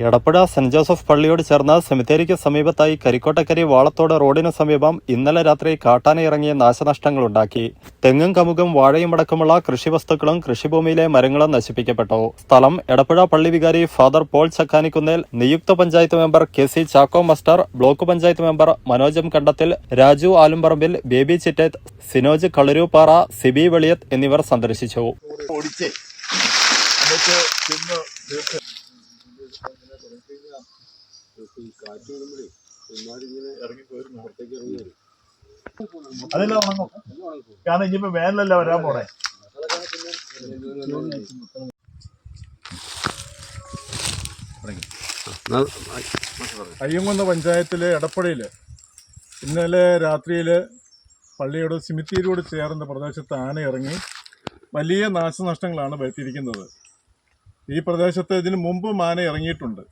Edappuzha saint Joseph പള്ളിയോട് ചേർന്ന സെമിത്തേരിക്ക് സമീപത്തായി കരിക്കോട്ടക്കരി വാളത്തോട് റോഡിന് സമീപം ഇന്നലെ രാത്രി കാട്ടാന ഇറങ്ങിയ നാശനഷ്ടങ്ങളുണ്ടാക്കി തെങ്ങും കമുകും വാഴയും അടക്കമുള്ള കൃഷിവസ്തുക്കളും കൃഷിഭൂമിയിലെ മരങ്ങളും നശിപ്പിക്കപ്പെട്ടു. സ്ഥലം എടപ്പുഴ പള്ളി വികാരി ഫാദർ പോൾ ചക്കാനിക്കുന്നേൽ നിയുക്ത panchayat member K C Chacko muster block panchayat member മനോജം കണ്ടത്തിൽ രാജു ആലുംപറമ്പിൽ ബേബി ചിറ്റേത്ത് സിനോജ് കളരൂപ്പാറ സിബി വെളിയത്ത് എന്നിവർ സന്ദർശിച്ചു. അതെല്ലാം ഉണങ്ങും. കാരണം ഇനിയിപ്പോ വേനലല്ല വരാൻ പോണേ. അയ്യങ്കുന്ന പഞ്ചായത്തിലെ എടപ്പുഴയിൽ ഇന്നലെ രാത്രിയിൽ പള്ളിയോട് സിമിത്തിരിയോട് ചേർന്ന പ്രദേശത്ത് ആന ഇറങ്ങി വലിയ നാശനഷ്ടങ്ങളാണ് വരുത്തിയിരിക്കുന്നത്. ഈ പ്രദേശത്ത് ഇതിനു മുമ്പും ആന ഇറങ്ങിയിട്ടുണ്ട്.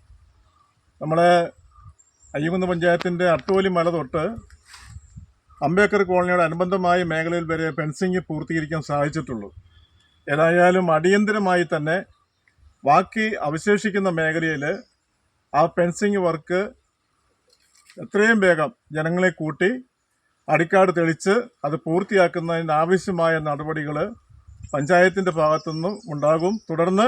നമ്മുടെ അയ്യമുന്ന് പഞ്ചായത്തിന്റെ അട്ടോലി മല തൊട്ട് അംബേദ്കർ കോളനിയുടെ അനുബന്ധമായ മേഖലയിൽ വരെ ഫെൻസിങ് പൂർത്തീകരിക്കാൻ സാധിച്ചിട്ടുള്ളൂ. ഏതായാലും അടിയന്തരമായി തന്നെ ബാക്കി അവശേഷിക്കുന്ന മേഖലയിൽ ആ ഫെൻസിങ് വർക്ക് എത്രയും വേഗം ജനങ്ങളെ കൂട്ടി അടിക്കാട് തെളിച്ച് അത് പൂർത്തിയാക്കുന്നതിന് ആവശ്യമായ നടപടികൾ പഞ്ചായത്തിന്റെ ഭാഗത്തുനിന്നും ഉണ്ടാകും. തുടർന്ന്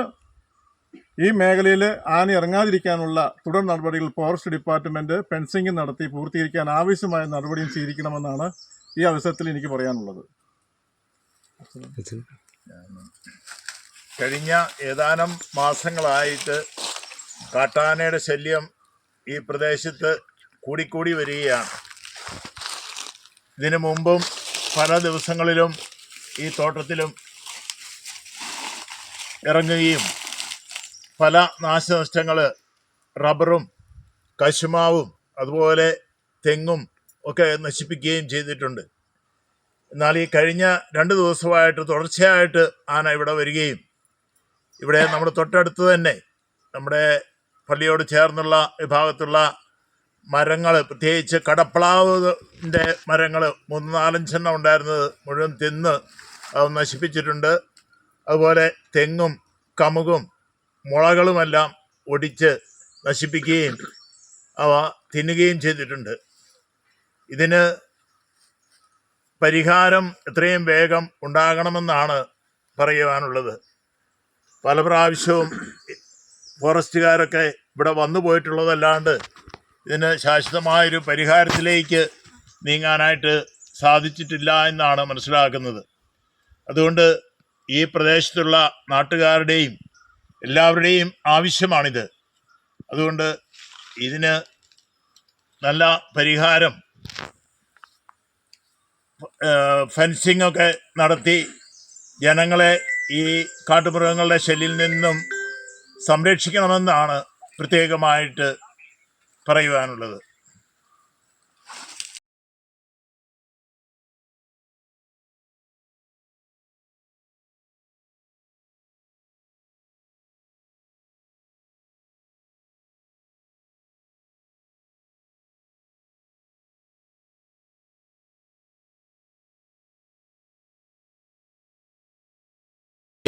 ഈ മേഖലയിൽ ആന ഇറങ്ങാതിരിക്കാനുള്ള തുടർ നടപടികൾ ഫോറസ്റ്റ് ഡിപ്പാർട്ട്മെന്റ് ഫെൻസിങ് നടത്തി പൂർത്തീകരിക്കാൻ ആവശ്യമായ നടപടിയും സ്വീകരിക്കണമെന്നാണ് ഈ അവസരത്തിൽ എനിക്ക് പറയാനുള്ളത്. കഴിഞ്ഞ ഏതാനും മാസങ്ങളായിട്ട് കാട്ടാനയുടെ ശല്യം ഈ പ്രദേശത്ത് കൂടിക്കൂടി വരികയാണ്. ഇതിനു മുമ്പും പല ദിവസങ്ങളിലും ഈ തോട്ടത്തിലും ഇറങ്ങുകയും പല നാശനഷ്ടങ്ങൾ റബ്ബറും കശുമാവും അതുപോലെ തെങ്ങും ഒക്കെ നശിപ്പിക്കുകയും ചെയ്തിട്ടുണ്ട്. എന്നാൽ ഈ കഴിഞ്ഞ രണ്ട് ദിവസമായിട്ട് തുടർച്ചയായിട്ട് ആന ഇവിടെ വരികയും ഇവിടെ നമ്മുടെ തൊട്ടടുത്ത് തന്നെ നമ്മുടെ പള്ളിയോട് ചേർന്നുള്ള വിഭാഗത്തുള്ള മരങ്ങൾ പ്രത്യേകിച്ച് കടപ്പ്ളാവിന്റെ മരങ്ങൾ മൂന്ന് നാലഞ്ചെണ്ണം ഉണ്ടായിരുന്നത് മുഴുവൻ തിന്ന് അത് നശിപ്പിച്ചിട്ടുണ്ട്. അതുപോലെ തെങ്ങും കമുകും മുളകളുമെല്ലാം ഒടിച്ച് നശിപ്പിക്കുകയും അവ തിന്നുകയും ചെയ്തിട്ടുണ്ട്. ഇതിന് പരിഹാരം എത്രയും വേഗം ഉണ്ടാകണമെന്നാണ് പറയുവാനുള്ളത്. പല പ്രാവശ്യവും ഫോറസ്റ്റുകാരൊക്കെ ഇവിടെ വന്നു പോയിട്ടുള്ളതല്ലാണ്ട് ഇതിന് ശാശ്വതമായൊരു പരിഹാരത്തിലേക്ക് നീങ്ങാനായിട്ട് സാധിച്ചിട്ടില്ല എന്നാണ് മനസ്സിലാക്കുന്നത്. അതുകൊണ്ട് ഈ പ്രദേശത്തുള്ള നാട്ടുകാരുടെയും എല്ലാവരുടെയും ആവശ്യമാണിത്. അതുകൊണ്ട് ഇതിന് നല്ല പരിഹാരം ഫെൻസിംഗ് ഒക്കെ നടത്തി ജനങ്ങളെ ഈ കാട്ടുമൃഗങ്ങളുടെ ശല്യിൽ നിന്നും സംരക്ഷിക്കണമെന്നാണ് പ്രത്യേകമായിട്ട് പറയുവാനുള്ളത്.